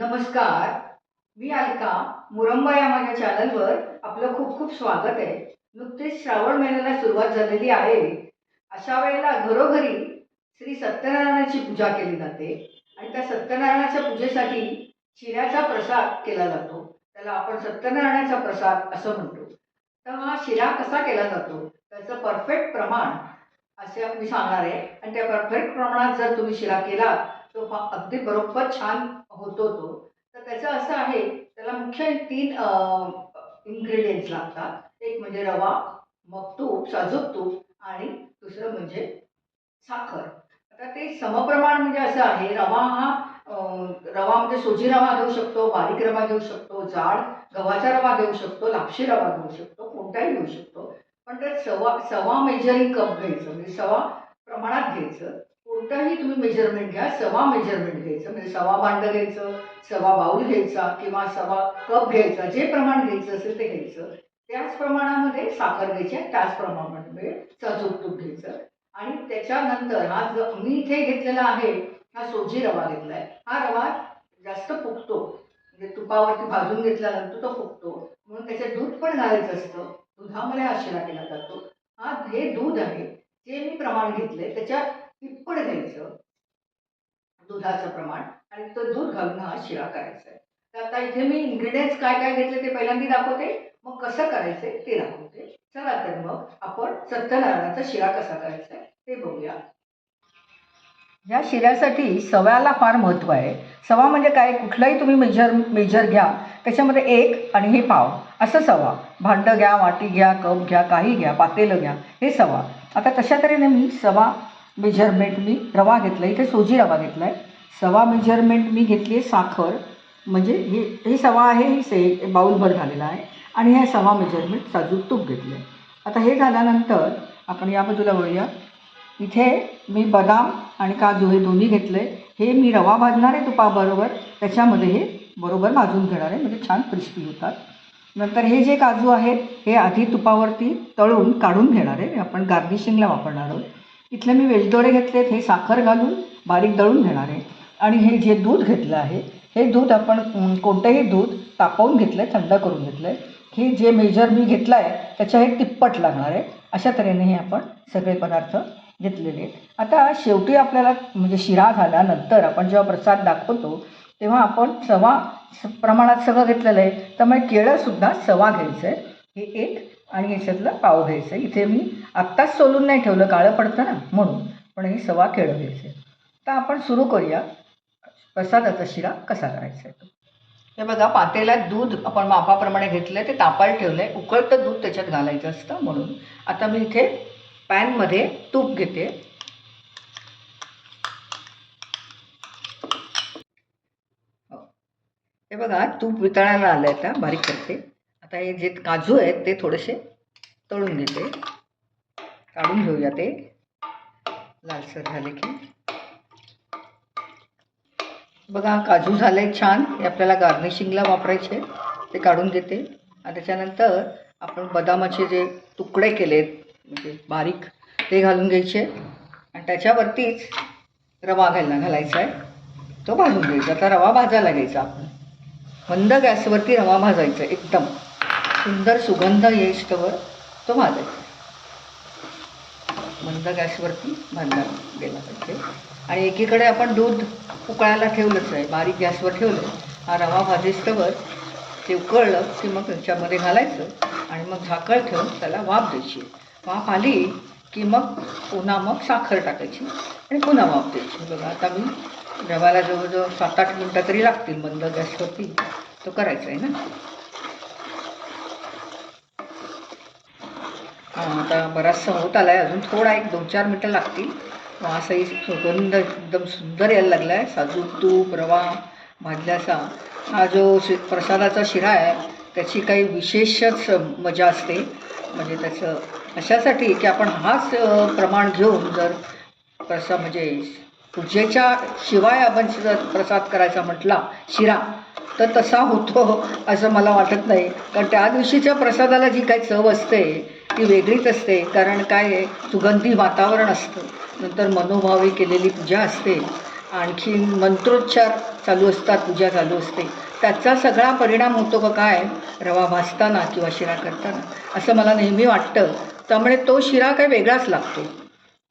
नमस्कार. मी अलका मुरंबा या माझ्या चॅनलवर आपलं खूप खूप स्वागत आहे. नुकतीच श्रावण महिन्याला सुरुवात झालेली आहे. अशा वेळेला घरोघरी श्री सत्यनारायणाची पूजा केली जाते आणि त्या सत्यनारायणाच्या पूजेसाठी शिऱ्याचा प्रसाद केला जातो. त्याला आपण सत्यनारायणाचा प्रसाद असं म्हणतो. तर हा शिरा कसा केला जातो? त्याचं परफेक्ट प्रमाण असे मी सांगणार आहे. आणि त्या परफेक्ट प्रमाणात जर तुम्ही शिरा केला तो अगदी बरोबर छान होतो तो. तर त्याचं असं आहे त्याला मुख्य तीन इन्ग्रेडियंट्स लागतात. एक म्हणजे रवा मग तूप साजूक तूप आणि दुसरं म्हणजे साखर. आता ते समप्रमाण म्हणजे असं आहे रवा हा रवा म्हणजे सोजी रवा घेऊ शकतो बारीक रवा घेऊ शकतो जाड गव्हाचा रवा घेऊ शकतो लापशी रवा घेऊ शकतो कोणताही घेऊ शकतो. पण ते सवा सवा मेजरिंग कप घ्यायचं म्हणजे सवा प्रमाणात घ्यायचं. कोणताही तुम्ही मेजरमेंट घ्या सवा मेजरमेंट घ्यायचं म्हणजे सवा भांड घ्यायचं सवा बाऊल घ्यायचा किंवा सवा कप घ्यायचा जे प्रमाण घ्यायचं असेल ते घ्यायचं. त्याच प्रमाणामध्ये साखर घ्यायची त्याच प्रमाणामध्ये साजूक तूप घ्यायचं. आणि त्याच्यानंतर हा जो मी इथे घेतलेला आहे हा सोजी रवा घेतलाय हा रवा जास्त फुगतो. म्हणजे तुपावरती भाजून घेतल्यानंतर तो फुगतो. म्हणून त्याच्यात दूध पण घालायचं असतं. दुधामध्ये हा शिरा केला जातो. हा हे दूध आहे जे मी प्रमाण घेतले त्याच्या तिप्पट घ्यायचं. दुधाचं प्रमाण आणि तो दूध घालून हा शिरा करायचा आहे तर आता इथे मी इन्ग्रेडियंट्स काय काय घेतले ते पहिल्यांदा दाखवते. मग कसं करायचंय ते दाखवते. चला तर मग आपण सत्यनारायणाचा शिरा कसा करायचा आहे ते बघूया. या शिऱ्यासाठी सव्याला फार महत्त्व आहे. सवा म्हणजे काय? कुठलाही तुम्ही मेजर मेजर घ्या. त्याच्यामध्ये एक आणि हे पाव. असं सवा भांडं घ्या वाटी घ्या कप घ्या काही घ्या पातेलं घ्या. हे सवा आता तशा तऱ्हेने मी सवा मेजरमेंट मी रवा घेतला इथे सोजी रवा घेतला आहे सवा मेजरमेंट मी घेतली आहे साखर. म्हणजे हे हे सवा आहे हे से बाऊलभर झालेला आहे. आणि हे सवा मेजरमेंट साजूक तूप घेतलं आहे आता हे झाल्यानंतर आपण या बाजूला वळूया. इथे मी बदाम आणि काजू हे दोन्ही घेतलं आहे हे मी रवा भाजणार आहे तुपाबरोबर. त्याच्यामध्ये हे बरोबर भाजून घेणार आहे. म्हणजे छान क्रिस्पी होतात. नंतर हे जे काजू आहेत हे आधी तुपावरती तळून काढून घेणार आहे. आपण गार्निशिंगला वापरणार आहोत. इथले मी वेलदोडे घेतलेत हे साखर घालून बारीक दळून घेणार आहे. आणि हे जे दूध घेतलं आहे हे दूध आपण कोणतंही दूध तापवून घेतलं आहे थंड करून घेतलं आहे हे जे मेजर मी घेतलं आहे त्याच्या हे तिप्पट लागणार आहे. अशा तऱ्हेने हे आपण सगळे पदार्थ घेतलेले आहेत. आता शेवटी आपल्याला म्हणजे शिरा झाल्यानंतर आपण जेव्हा प्रसाद दाखवतो तेव्हा आपण सवा स- प्रमाणात सगळं घेतलेलं आहे. त्यामुळे केळंसुद्धा सवा घ्यायचं आहे हे एक. आणि याच्यातलं पाव घ्यायचं. आहे इथे मी आत्ताच सोलून नाही ठेवलं काळं पडतं ना म्हणून. पण हे सवा केळं घ्यायचं आहे तर आपण सुरू करूया. प्रसादाचा शिरा कसा करायचा आहे तो? हे बघा पातेल्यात दूध आपण मापाप्रमाणे घेतलं आहे ते तापायला ठेवलं आहे उकळतं दूध त्याच्यात घालायचं असतं म्हणून. आता मी इथे पॅनमध्ये तूप घेते. हो. हे. बघा तूप वितळायला आलं आहे आता. बारीक करते. आता हे जे काजू आहेत ते थोडेसे तळून घेते. काढून घेऊया ते. लालसर झाले की. बघा काजू झाले छान. हे आपल्याला गार्निशिंगला वापरायचे ते काढून घेते. आणि त्याच्यानंतर आपण बदामाचे जे तुकडे केलेत म्हणजे बारीक ते घालून घ्यायचे. आणि त्याच्यावरतीच रवा घालणं घालायचा आहे. तो भाजून घ्यायचा. आता रवा भाजायला घ्यायचा आपण. मंद गॅसवरती रवा भाजायचा एकदम. सुंदर सुगंध येईस्तवर तो भाजायचा मंद गॅसवरती भाजला गेला पाहिजे. आणि एकीकडे आपण दूध उकळायला ठेवलंच आहे बारीक गॅसवर ठेवलं. हा रवा भाजेस्तवर ते उकळलं की मग त्याच्यामध्ये घालायचं आणि मग झाकळ ठेवून त्याला वाफ द्यायची. वाफ आली की मग पुन्हा मग साखर टाकायची आणि पुन्हा वाफ द्यायची. बघा आता मी रवाला जवळजवळ सात आठ मिनटं तरी लागतील मंद गॅसवरती. तो करायचा आहे ना? आता बराचसा होत आला आहे अजून थोडा एक दोन चार मिनटं लागतील. वासही सुगंध एकदम सुंदर यायला लागला आहे साजूक तूप रवा भाजल्याचा हा जो शि प्रसादाचा शिरा आहे त्याची काही विशेषच मजा असते. म्हणजे त्याचं अशासाठी की आपण हाच प्रमाण घेऊन जर प्रसा म्हणजे पूजेच्या शिवाय आपण जर प्रसाद करायचा म्हटला शिरा तर तसा होतो असं मला वाटत नाही. कारण त्या दिवशीच्या प्रसादाला जी काही चव असते ती वेगळीच असते. कारण काय आहे? सुगंधी वातावरण असतं. नंतर मनोभावी केलेली पूजा असते. आणखी मंत्रोच्चार चालू असतात पूजा चालू असते. त्याचा सगळा परिणाम होतो का काय? रवा भाजताना किंवा शिरा करताना. असं मला नेहमी वाटतं. त्यामुळे तो शिरा काय वेगळाच लागतो.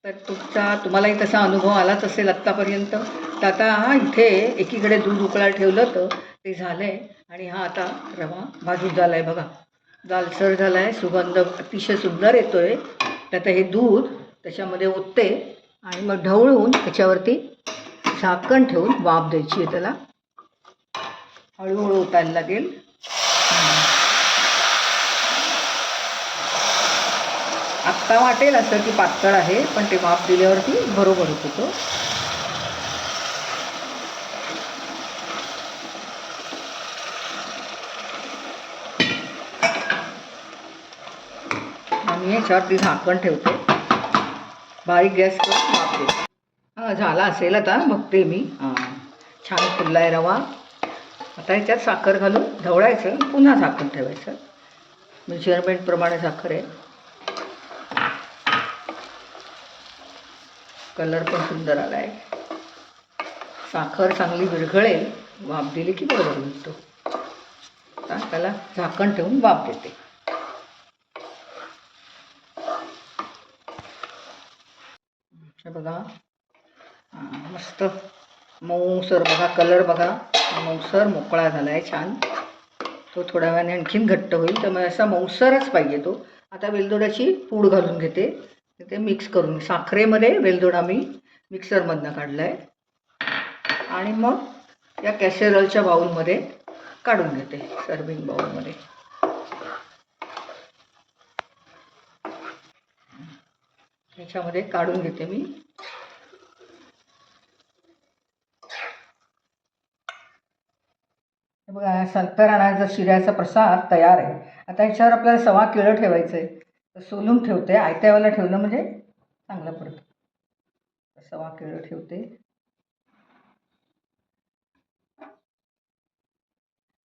तर तुमचा तुम्हालाही तसा अनुभव आलाच असेल आत्तापर्यंत. तर आता इथे एकीकडे दूध उकळा ठेवलं तर ते झालं आहे आणि हा आता रवा भाजून झाला आहे बघा. लालसर झाला आहे सुगंध अतिशय सुंदर येतो आहे त्यात आता हे दूध त्याच्यामध्ये ओतते आणि मग ढवळून त्याच्यावरती झाकण ठेवून वाफ द्यायची आहे त्याला. हळूहळू ओतायला लागेल. आत्ता वाटेल असं की पातळ आहे पण ते वाफ दिल्यावरती बरोबर होतो आणि याच्यावरती झाकण ठेवते. बारीक गॅस करून वापरते हां झाला असेल आता बघते मी. हां छान फुलला आहे रवा. आता याच्यात साखर घालून ढवळायचं पुन्हा झाकण ठेवायचं. मेजरमेंटप्रमाणे साखर आहे. कलर पण सुंदर आला आहे साखर चांगली विरघळेल वाफ दिली की बरोबर होईल त्याला झाकण ठेवून वाफ देते. बघा. मस्त. मऊसर बघा कलर बघा. मऊसर मोकळा झाला आहे छान. तो थोड्या वेळाने आणखीन घट्ट होईल त्यामुळे असा मऊसरच पाहिजे तो. आता वेलदोड्याची पूड घालून घेते. ते मिक्स करून. साखरेमध्ये वेलदोडा मी मिक्सरमधनं काढला आहे आणि मग या कॅसेरलच्या बाऊलमध्ये काढून घेते सर्विंग बाऊलमध्ये त्याच्यामध्ये काढून घेते मी. बघा संतराणाचा शिऱ्याचा प्रसाद तयार आहे आता ह्याच्यावर आपल्याला सवा किळं ठेवायचं आहे तर सोलून ठेवते आयत्यावाला ठेवलं म्हणजे चांगलं पडतं. सवा किळं ठेवते.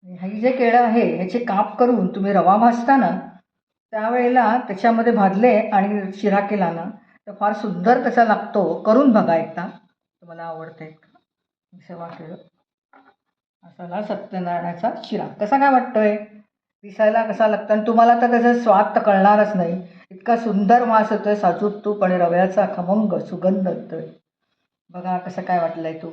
ही जे केळं आहे ह्याचे काप करून तुम्ही रवा भाजता ना त्यावेळेला त्याच्यामध्ये भाजले आणि शिरा केला ना तर फार सुंदर कसा लागतो. करून बघा एकदा. तुम्हाला आवडते का? सवा केळं. असाला सत्यनारायणाचा शिरा? कसा काय वाटतोय? दिसायला कसा लागतो आणि तुम्हाला तर त्याचा स्वाद तर कळणारच नाही. इतका सुंदर मास येतोय साजूक तूप आणि रव्याचा खमंग सुगंध येतोय. बघा कसं काय वाटलंय तू.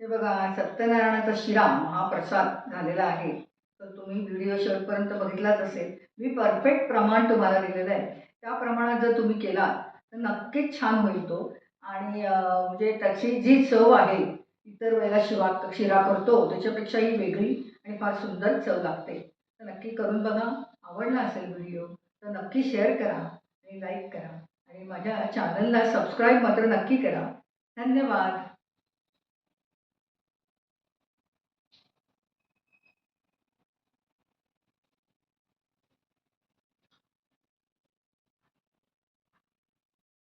हे बघा सत्यनारायणाचा शिरा महाप्रसाद झालेला आहे. तर तुम्ही व्हिडिओ शेवटपर्यंत बघितलाच असेल. मी परफेक्ट प्रमाण तुम्हाला दिलेलं आहे. त्या प्रमाणात जर तुम्ही केला तर नक्कीच छान होईल तो. आणि म्हणजे त्याची जी चव आहे इतर वेळेला शिवा शिरा करतो त्याच्यापेक्षाही वेगळी आणि फार सुंदर चव लागते. तर नक्की करून बघा. आवडला असेल व्हिडिओ तर नक्की शेअर करा आणि लाईक करा. आणि माझ्या चॅनलला सबस्क्राईब मात्र नक्की करा. धन्यवाद.